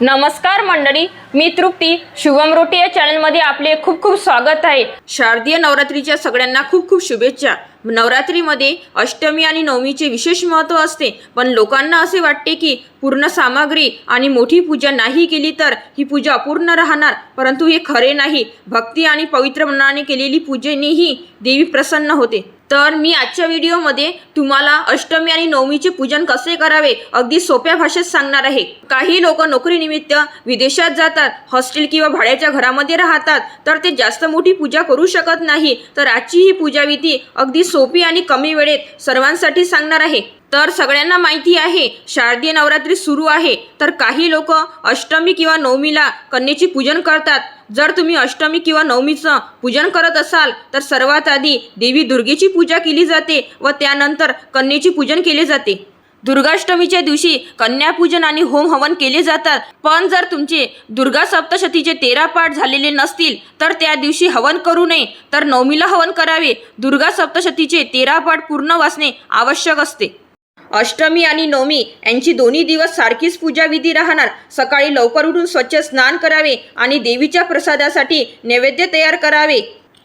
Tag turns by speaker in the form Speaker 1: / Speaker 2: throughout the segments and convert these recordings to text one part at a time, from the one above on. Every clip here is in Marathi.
Speaker 1: नमस्कार मंडळी मी तृप्ती शुभम रोटी या चॅनलमध्ये आपले खूप खूप स्वागत आहे.
Speaker 2: शारदीय नवरात्रीच्या सगळ्यांना खूप खूप शुभेच्छा. नवरात्रीमध्ये अष्टमी आणि नवमीचे विशेष महत्त्व असते. पण लोकांना असे वाटते की पूर्ण सामग्री आणि मोठी पूजा नाही केली तर ही पूजा अपूर्ण राहणार. परंतु हे खरे नाही. भक्ती आणि पवित्र मनाने केलेली पूजेनेही देवी प्रसन्न होते. तर मी आजच्या व्हिडिओमध्ये तुम्हाला अष्टमी आणि नवमीचे पूजन कसे करावे अगदी सोप्या भाषेत सांगणार आहे. काही लोक नोकरीनिमित्त विदेशात जातात. हॉस्टेल किंवा भाड्याच्या घरामध्ये राहतात. तर ते जास्त मोठी पूजा करू शकत नाही. तर आजची ही पूजाविधी अगदी सोपी आणि कमी वेळेत सर्वांसाठी सांगणार आहे. तर सगळ्यांना माहिती आहे शारदीय नवरात्री सुरू आहे. तर काही लोक अष्टमी किंवा नवमीला कन्येची पूजन करतात. जर तुम्ही अष्टमी किंवा नवमीचं पूजन करत असाल तर सर्वात आधी देवी दुर्गेची पूजा केली जाते व त्यानंतर कन्येची पूजन केले जाते. दुर्गाष्टमीच्या दिवशी कन्यापूजन आणि होम हवन केले जातात. पण जर तुमचे दुर्गा सप्तशतीचे तेरा पाठ झालेले नसतील तर त्या दिवशी हवन करू नये. तर नवमीला हवन करावे. दुर्गा सप्तशतीचे तेरा पाठ पूर्ण वाचणे आवश्यक असते. अष्टमी आणि नवमी यांची दोन्ही दिवस सारखीच पूजाविधी राहणार. सकाळी लवकर उठून स्वच्छ स्नान करावे आणि देवीच्या प्रसादासाठी नैवेद्य तयार करावे.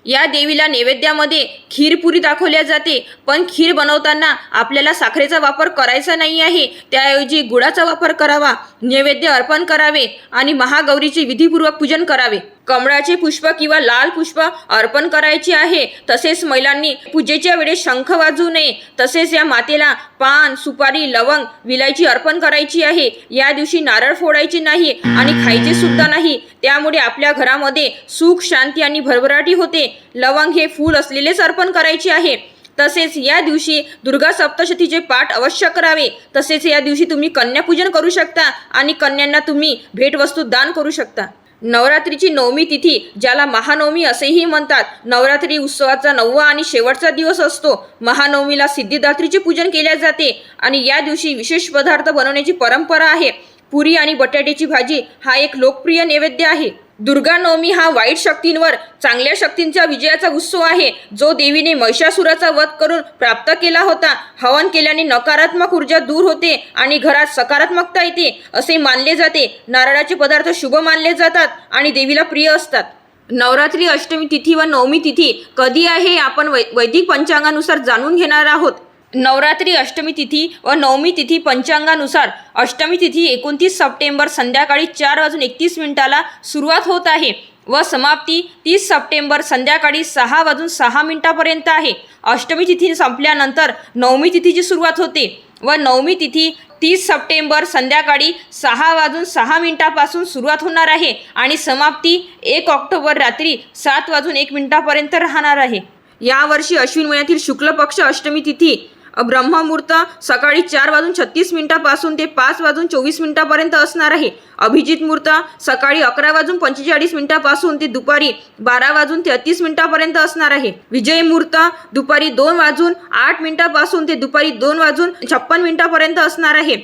Speaker 2: या देवीला नैवेद्यामध्ये खीरपुरी दाखवल्या जाते. पण खीर बनवताना आपल्याला साखरेचा वापर करायचा नाही आहे. त्याऐवजी गुळाचा वापर करावा नैवेद्य अर्पण करावे आणि महागौरीचे विधीपूर्वक पूजन करावे. कमळाचे पुष्प किंवा लाल पुष्प अर्पण करायचे आहे. तसेच महिलांनी पूजेच्या वेळेस शंख वाजवू नये. तसेच या मातेला पान सुपारी लवंग विलायची अर्पण करायची आहे. या दिवशी नारळ फोडायचे नाही आणि खायचे सुद्धा नाही. त्यामुळे आपल्या घरामध्ये सुख शांती आणि भरभराटी होते. लवंग हे फूल असलेलेच अर्पण करायचे आहे. तसेच या दिवशी दुर्गा सप्तशतीचे पाठ अवश्य करावे. तसेच या दिवशी तुम्ही कन्यापूजन करू शकता आणि कन्यांना तुम्ही भेटवस्तू दान करू शकता. नवरात्रीची नवमी तिथी ज्याला महानवमी असेही म्हणतात. नवरात्री उत्सवाचा नववा आणि शेवटचा दिवस असतो. महानवमीला सिद्धिदात्रीचे पूजन केले जाते आणि या दिवशी विशेष पदार्थ बनवण्याची परंपरा आहे. पुरी आणि बटाट्याची भाजी हा एक लोकप्रिय नैवेद्य आहे. दुर्गा नवमी हा वाईट शक्तींवर चांगल्या शक्तींच्या विजयाचा उत्सव आहे. जो देवीने महिषासुराचा वध करून प्राप्त केला होता हवन केल्याने नकारात्मक ऊर्जा दूर होते आणि घरात सकारात्मकता येते असे मानले जाते. नारळाचे पदार्थ शुभ मानले जातात आणि देवीला प्रिय असतात. नवरात्री अष्टमी तिथी व नवमी तिथी कधी आहे आपण वै वैदिक पंचांगानुसार जाणून घेणार आहोत. नवरात्री अष्टमी तिथी व नवमी तिथी पंचांगानुसार अष्टमी तिथी एकोणतीस सप्टेंबर संध्याकाळी चार वाजून एकतीस मिनिटाला सुरुवात होत आहे व समाप्ती तीस सप्टेंबर संध्याकाळी सहा वाजून सहा मिनिटापर्यंत आहे. अष्टमी तिथी संपल्यानंतर नवमी तिथीची सुरुवात होते व नवमी तिथी तीस सप्टेंबर संध्याकाळी सहा वाजून सहा मिनिटापासून सुरुवात होणार आहे आणि समाप्ती एक ऑक्टोबर रात्री सात वाजून एक मिनिटापर्यंत राहणार आहे. यावर्षी अश्विन महिन्यातील शुक्ल पक्ष अष्टमी तिथी ब्रह्ममुहूर्त सकाळी चार वाजून छत्तीस मिनिटापासून ते पाच वाजून चोवीस मिनिटापर्यंत असणार आहे. अभिजित मुहूर्त सकाळी अकरा वाजून पंचेचाळीस मिनिटापासून ते दुपारी बारा वाजून तेहतीस मिनिटापर्यंत असणार आहे. विजय मुहूर्त दुपारी दोन वाजून आठ मिनिटापासून ते दुपारी दोन वाजून छप्पन मिनिटापर्यंत असणार आहे.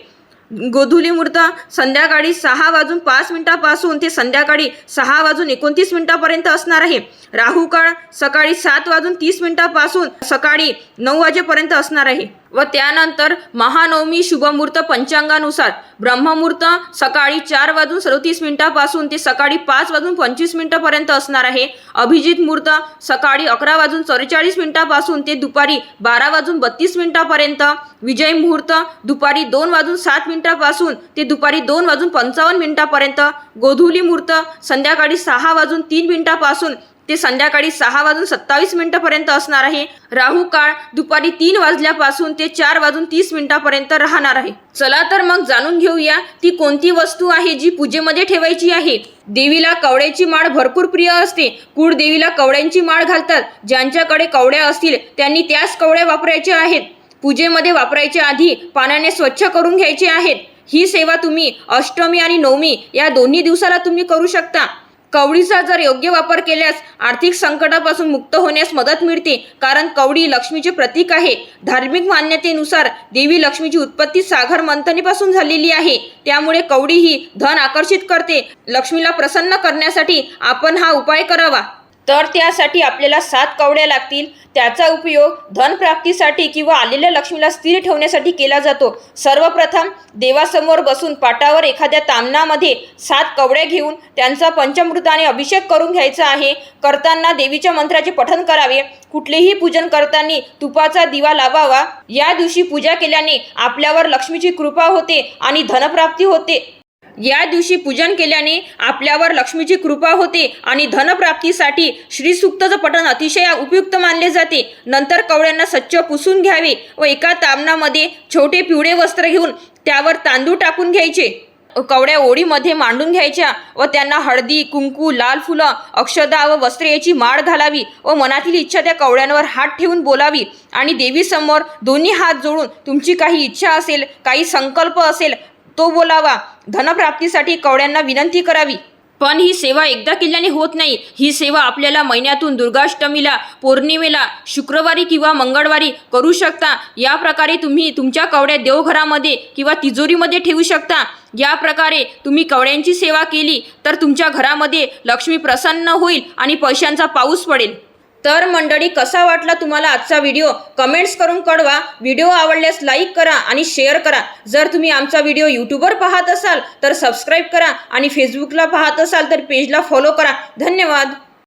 Speaker 2: गोधुली मुहूर्त संध्याकाळी सहा वाजून पाच मिनिटापासून ते संध्याकाळी सहा वाजून एकोणतीस मिनिटापर्यंत असणार आहे. राहू काळ सकाळी सात वाजून तीस मिनिटापासून सकाळी नऊ वाजेपर्यंत असणार आहे. व त्यानंतर महानवमी शुभमुहूर्त पंचांगानुसार ब्रह्ममुहूर्त सकाळी चार वाजून सदतीस मिनिटापासून ते सकाळी पाच वाजून पंचवीस मिनिटापर्यंत असणार आहे. अभिजित मुहूर्त सकाळी अकरा वाजून चौवेचाळीस मिनिटापासून ते दुपारी बारा वाजून बत्तीस मिनिटापर्यंत. विजय मुहूर्त दुपारी दोन वाजून सात मिनिटापासून ते दुपारी दोन वाजून पंचावन्न मिनिटापर्यंत. गोधुली मुहूर्त संध्याकाळी सहा वाजून तीन मिनिटापासून ते संध्याकाळी सहा वाजून सत्तावीस मिनिटापर्यंत असणार आहे. राहू काळ दुपारी तीन वाजल्यापासून ते चार वाजून तीस मिनिटापर्यंत राहणार आहे. चला तर मग जाणून घेऊया ती कोणती वस्तू आहे जी पूजेमध्ये ठेवायची आहे. देवीला कवड्याची माळ भरपूर प्रिय असते. कुळ देवीला कवड्यांची माळ घालतात. ज्यांच्याकडे कवड्या असतील त्यांनी त्याच कवड्या वापरायच्या आहेत. पूजेमध्ये वापरायच्या आधी पाण्याने स्वच्छ करून घ्यायचे आहेत. ही सेवा तुम्ही अष्टमी आणि नवमी या दोन्ही दिवसाला तुम्ही करू शकता. कवडीचा जर योग्य वापर केल्यास आर्थिक संकटापासून मुक्त होण्यास मदत मिळते. कारण कवडी लक्ष्मीचे प्रतीक आहे. धार्मिक मान्यतेनुसार देवी लक्ष्मीची उत्पत्ती सागर मंथनीपासून झालेली आहे. त्यामुळे कवडी ही धन आकर्षित करते. लक्ष्मीला प्रसन्न करण्यासाठी आपण हा उपाय करावा. तर त्यासाठी आपल्याला सात कवड्या लागतील. त्याचा उपयोग धनप्राप्तीसाठी किंवा आलेल्या लक्ष्मीला स्थिर ठेवण्यासाठी केला जातो. सर्वप्रथम देवासमोर बसून पाटावर एखाद्या तामणामध्ये सात कवड्या घेऊन त्यांचा पंचमृताने अभिषेक करून घ्यायचा आहे. करताना देवीच्या मंत्राचे पठन करावे. कुठलेही पूजन करताना तुपाचा दिवा लावावा. या दिवशी पूजा केल्याने आपल्यावर लक्ष्मीची कृपा होते आणि धनप्राप्ती होते. या दिवशी पूजन केल्याने आपल्यावर लक्ष्मीची कृपा होते आणि धनप्राप्तीसाठी श्रीसूक्तचं पठण अतिशय उपयुक्त मानले जाते. नंतर कवड्यांना स्वच्छ पुसून घ्यावे व एका तामणामध्ये छोटे पिवळे वस्त्र घेऊन त्यावर तांदूळ टाकून घ्यायचे. कवड्या ओळीमध्ये मांडून घ्यायच्या व त्यांना हळदी कुंकू लाल फुलं अक्षदा व वस्त्रे याची माळ घालावी व मनातील इच्छा त्या कवड्यांवर हात ठेवून बोलावी आणि देवीसमोर दोन्ही हात जोडून तुमची काही इच्छा असेल काही संकल्प असेल तो बोलावा. धनप्राप्तीसाठी कवड्यांना विनंती करावी. पण ही सेवा एकदा केल्याने होत नाही. ही सेवा आपल्याला महिन्यातून दुर्गाष्टमीला पौर्णिमेला शुक्रवारी किंवा मंगळवारी करू शकता. या प्रकारे तुम्ही तुमच्या कवड्या देवघरामध्ये किंवा तिजोरीमध्ये ठेवू शकता. या प्रकारे तुम्ही कवड्यांची सेवा केली तर तुमच्या घरामध्ये लक्ष्मी प्रसन्न होईल आणि पैशांचा पाऊस पडेल. तर मंडळी कसा वाटला तुम्हाला आजचा व्हिडिओ? कमेंट्स करून कळवा. व्हिडिओ आवडल्यास लाईक करा आणि शेअर करा. जर तुम्ही आमचा व्हिडिओ यूट्यूबवर पाहत असाल तर सबस्क्राईब करा आणि फेसबुकला पाहत असाल तर पेजला फॉलो करा. धन्यवाद.